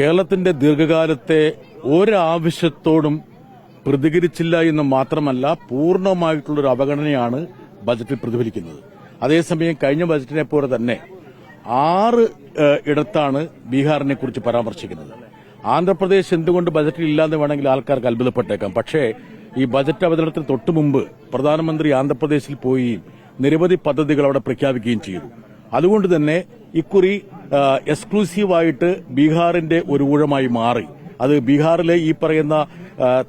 കേരളത്തിന്റെ ദീർഘകാലത്തെ ഒരാവശ്യത്തോടും പ്രതികരിച്ചില്ല എന്ന് മാത്രമല്ല പൂർണമായിട്ടുള്ളൊരു അവഗണനയാണ് ബജറ്റിൽ പ്രതിഫലിക്കുന്നത്. അതേസമയം കഴിഞ്ഞ ബജറ്റിനെ പോലെ തന്നെ ആറ് ഇടത്താണ് ബീഹാറിനെ കുറിച്ച് പരാമർശിക്കുന്നത്. ആന്ധ്രാപ്രദേശ് എന്തുകൊണ്ട് ബജറ്റിൽ ഇല്ലാന്ന് വേണമെങ്കിൽ ആൾക്കാർക്ക് അത്ഭുതപ്പെട്ടേക്കാം. പക്ഷേ ഈ ബജറ്റ് അവതരണത്തിന് തൊട്ടു മുമ്പ് പ്രധാനമന്ത്രി ആന്ധ്രാപ്രദേശിൽ പോയി നിരവധി പദ്ധതികൾ അവിടെ പ്രഖ്യാപിക്കുകയും ചെയ്തു. അതുകൊണ്ട് തന്നെ ഇക്കുറി എക്സ്ക്ലൂസീവായിട്ട് ബീഹാറിന്റെ ഒരു ഊഴമായി മാറി. അത് ബീഹാറിലെ ഈ പറയുന്ന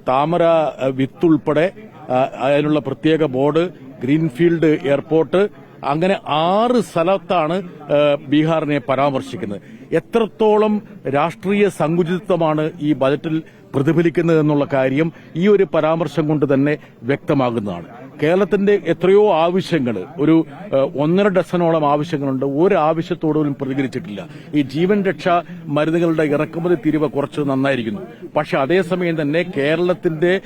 താമര വിത്തുൾപ്പെടെ അതിനുള്ള പ്രത്യേക ബോർഡ് ഗ്രീൻഫീൽഡ് എയർപോർട്ട് അങ്ങനെ ആറ് സ്ഥലത്താണ് ബീഹാറിനെ പരാമർശിക്കുന്നത്. എത്രത്തോളം രാഷ്ട്രീയ സങ്കുചിതത്വമാണ് ഈ ബജറ്റിൽ പ്രതിഫലിക്കുന്നത് എന്നുള്ള കാര്യം ഈ ഒരു പരാമർശം കൊണ്ട് തന്നെ വ്യക്തമാകുന്നതാണ്. കേരളത്തിന്റെ എത്രയോ ആവശ്യങ്ങൾ ഒരു ഒന്നര ഡസനോളം ആവശ്യങ്ങളുണ്ട്. ഒരു ആവശ്യത്തോടും പ്രതികരിച്ചിട്ടില്ല. ഈ ജീവൻ രക്ഷാ മരുന്നുകളുടെ ഇറക്കുമതി തീരുവ കുറച്ച് നന്നായിരിക്കുന്നു. പക്ഷെ അതേസമയം തന്നെ കേരളത്തിന്റെ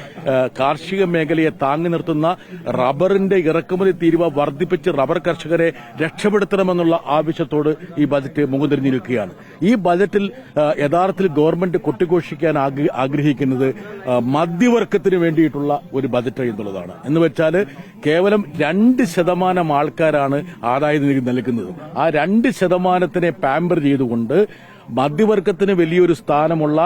കാർഷിക മേഖലയെ താങ്ങി നിർത്തുന്ന റബ്ബറിന്റെ ഇറക്കുമതി തീരുവ വർദ്ധിപ്പിച്ച് റബ്ബർ കർഷകരെ രക്ഷപ്പെടുത്തണമെന്നുള്ള ആവശ്യത്തോട് ഈ ബജറ്റ് മുഖംതിരിഞ്ഞു ഈ ബജറ്റിൽ യഥാർത്ഥത്തിൽ ഗവൺമെന്റ് കൊട്ടിഘോഷിക്കാൻ ആഗ്രഹിക്കുന്നത് മധ്യവർഗത്തിന് വേണ്ടിയിട്ടുള്ള ഒരു ബജറ്റ് എന്നുള്ളതാണ്. എന്ന് വെച്ചാൽ കേവലം രണ്ട് ശതമാനം ആൾക്കാരാണ് ആദായ നികുതി നൽകുന്നത് ആ രണ്ട് ശതമാനത്തിനെ പാമ്പർ ചെയ്തുകൊണ്ട് മധ്യവർഗത്തിന് വലിയൊരു സ്ഥാനമുള്ള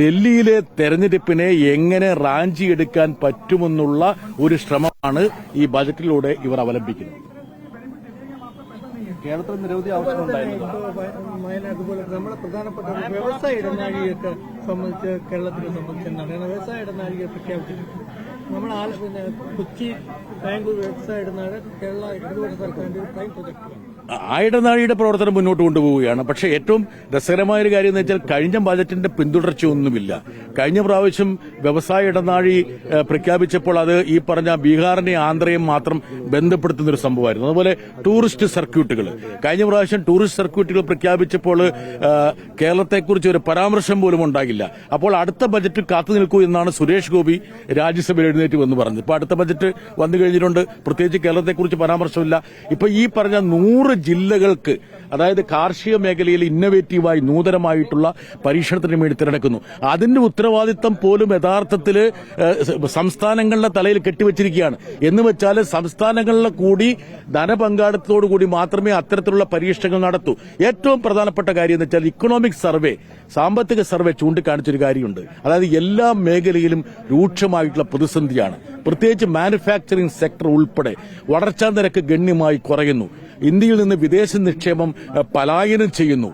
ഡൽഹിയിലെ തെരഞ്ഞെടുപ്പിനെ എങ്ങനെ റാഞ്ചി എടുക്കാൻ പറ്റുമെന്നുള്ള ഒരു ശ്രമമാണ് ഈ ബജറ്റിലൂടെ ഇവർ അവലംബിക്കുന്നത്. കേരളത്തിൽ നിരവധി ആവശ്യങ്ങളുണ്ടായിരുന്നു ഉണ്ടായിരുന്നു. നമ്മുടെ പ്രധാനപ്പെട്ട ഒരു വ്യവസായ ഇടനാഴിയൊക്കെ സംബന്ധിച്ച് കേരളത്തിനെ സംബന്ധിച്ച് കാരണം വ്യവസായ ഇടനാഴിക പ്രഖ്യാപിച്ചിട്ടുണ്ട്. നമ്മൾ ആല പിന്നെ കൊച്ചി ബാംഗ്ലൂർ വ്യവസായ ഇടനാഴ് കേരള ഇടതുപക്ഷ സർക്കാരിന്റെ ഒരു പ്രൈം പ്രൊജക്ടാണ് ആയിടനാഴിയുടെ പ്രവർത്തനം മുന്നോട്ട് കൊണ്ടുപോവുകയാണ്. പക്ഷേ ഏറ്റവും രസകരമായ ഒരു കാര്യം എന്ന് വെച്ചാൽ കഴിഞ്ഞ ബജറ്റിന്റെ പിന്തുടർച്ചയൊന്നുമില്ല കഴിഞ്ഞ പ്രാവശ്യം വ്യവസായ ഇടനാഴി പ്രഖ്യാപിച്ചപ്പോൾ അത് ഈ പറഞ്ഞ ബീഹാറിനെ ആന്ധ്രയും മാത്രം ബന്ധപ്പെടുത്തുന്ന ഒരു സംഭവമായിരുന്നു. അതുപോലെ ടൂറിസ്റ്റ് സർക്യൂട്ടുകൾ. കഴിഞ്ഞ പ്രാവശ്യം ടൂറിസ്റ്റ് സർക്യൂട്ടുകൾ പ്രഖ്യാപിച്ചപ്പോൾ കേരളത്തെക്കുറിച്ച് ഒരു പരാമർശം പോലും ഉണ്ടാകില്ല. അപ്പോൾ അടുത്ത ബജറ്റ് കാത്തു നിൽക്കൂ എന്നാണ് സുരേഷ് ഗോപി രാജ്യസഭയിൽ എഴുന്നേറ്റ് വന്ന് പറഞ്ഞത്. ഇപ്പൊ അടുത്ത ബജറ്റ് വന്നു കഴിഞ്ഞിട്ടുണ്ട്. പ്രത്യേകിച്ച് കേരളത്തെക്കുറിച്ച് പരാമർശമില്ല. ഇപ്പൊ ഈ പറഞ്ഞ നൂറ് ജില്ലകൾക്ക് അതായത് കാർഷിക മേഖലയിൽ ഇന്നവേറ്റീവായി നൂതനമായിട്ടുള്ള പരീക്ഷണത്തിന് വേണ്ടി തിരഞ്ഞെടുക്കുന്നു. അതിന്റെ ഉത്തരവാദിത്തം പോലും യഥാർത്ഥത്തിൽ സംസ്ഥാനങ്ങളുടെ തലയിൽ കെട്ടിവെച്ചിരിക്കുകയാണ്. എന്ന് വെച്ചാൽ സംസ്ഥാനങ്ങളിലെ കൂടി ധനപങ്കാളിത്തത്തോടുകൂടി മാത്രമേ അത്തരത്തിലുള്ള പരീക്ഷണങ്ങൾ നടത്തൂ. ഏറ്റവും പ്രധാനപ്പെട്ട കാര്യം എന്ന് വെച്ചാൽ ഇക്കണോമിക് സർവേ സാമ്പത്തിക സർവേ ചൂണ്ടിക്കാണിച്ചൊരു കാര്യമുണ്ട്. അതായത് എല്ലാ മേഖലയിലും രൂക്ഷമായിട്ടുള്ള പ്രതിസന്ധിയാണ്. പ്രത്യേകിച്ച് മാനുഫാക്ചറിംഗ് സെക്ടർ ഉൾപ്പെടെ വളർച്ചാ നിരക്ക് ഗണ്യമായി കുറയുന്നു. ഇന്ത്യയിൽ നിന്ന് വിദേശ നിക്ഷേപം പലായനം ചെയ്യുന്നു.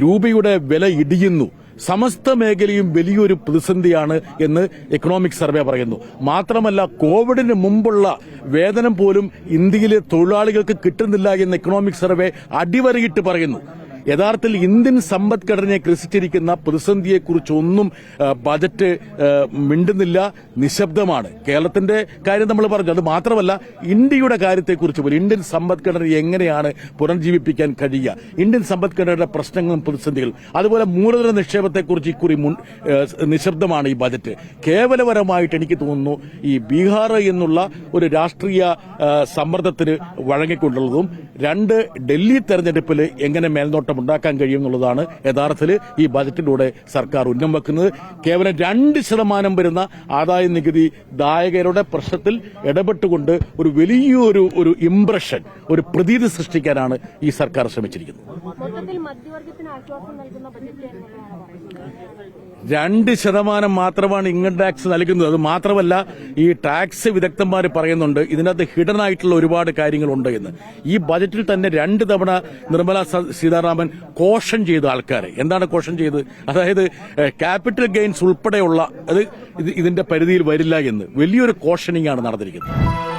രൂപയുടെ വില ഇടിയുന്നു. സമസ്ത മേഖലയും വലിയൊരു പ്രതിസന്ധിയാണ് എന്ന് എക്കണോമിക് സർവേ പറയുന്നു. മാത്രമല്ല കോവിഡിന് മുമ്പുള്ള വേതനം പോലും ഇന്ത്യയിലെ തൊഴിലാളികൾക്ക് കിട്ടുന്നില്ല എന്ന് എക്കണോമിക് സർവേ അടിവരയിട്ട് പറയുന്നു. യഥാർത്ഥത്തിൽ ഇന്ത്യൻ സമ്പദ്ഘടനയെ ഗ്രസിച്ചിരിക്കുന്ന പ്രതിസന്ധിയെക്കുറിച്ചൊന്നും ബജറ്റ് മിണ്ടുന്നില്ല നിശബ്ദമാണ്. കേരളത്തിന്റെ കാര്യം നമ്മൾ പറഞ്ഞു. അത് മാത്രമല്ല ഇന്ത്യയുടെ കാര്യത്തെക്കുറിച്ച് പോലും ഇന്ത്യൻ സമ്പദ്ഘടന എങ്ങനെയാണ് പുനർജീവിപ്പിക്കാൻ കഴിയുക? ഇന്ത്യൻ സമ്പദ്ഘടനയുടെ പ്രശ്നങ്ങളും പ്രതിസന്ധികളും. അതുപോലെ മൂലധന നിക്ഷേപത്തെക്കുറിച്ച് ഇക്കുറി നിശബ്ദമാണ് ഈ ബജറ്റ്. കേവലപരമായിട്ട് എനിക്ക് തോന്നുന്നു ഈ ബീഹാർ എന്നുള്ള ഒരു രാഷ്ട്രീയ സമ്മർദ്ദത്തിന് വഴങ്ങിക്കൊണ്ടുള്ളതും രണ്ട് ഡൽഹി തെരഞ്ഞെടുപ്പിൽ എങ്ങനെ മേൽനോട്ടം ഉണ്ടാക്കാൻ കഴിയും എന്നുള്ളതാണ് യഥാർത്ഥത്തിൽ ഈ ബജറ്റിലൂടെ സർക്കാർ ഉന്നം വെക്കുന്നത്. കേവലം രണ്ട് ശതമാനം വരുന്ന ആദായ നികുതി ദായകരുടെ പ്രശ്നത്തിൽ ഇടപെട്ടുകൊണ്ട് ഒരു വലിയൊരു ഒരു ഇംപ്രഷൻ ഒരു പ്രതീതി സൃഷ്ടിക്കാനാണ് ഈ സർക്കാർ ശ്രമിച്ചിരിക്കുന്നത്. മധ്യവർഗത്തിന് ആശ്വാസം നൽകുന്ന ബജറ്റ് രണ്ട് ശതമാനം മാത്രമാണ് ഇൻകം ടാക്സ് നൽകുന്നത്. അത് മാത്രമല്ല ഈ ടാക്സ് വിദഗ്ധന്മാർ പറയുന്നുണ്ട് ഇതിനകത്ത് ഹിഡൻ ആയിട്ടുള്ള ഒരുപാട് കാര്യങ്ങളുണ്ട് എന്ന്. ഈ ബജറ്റിൽ തന്നെ രണ്ട് തവണ നിർമ്മല സീതാരാമൻ കോഷൻ ചെയ്ത ആൾക്കാരെ. എന്താണ് കോഷൻ ചെയ്ത്? അതായത് ക്യാപിറ്റൽ ഗെയിൻസ് ഉൾപ്പെടെയുള്ള അത് ഇതിന്റെ പരിധിയിൽ വരില്ല എന്ന്. വലിയൊരു കോഷനിങ് ആണ് നടന്നിരിക്കുന്നത്.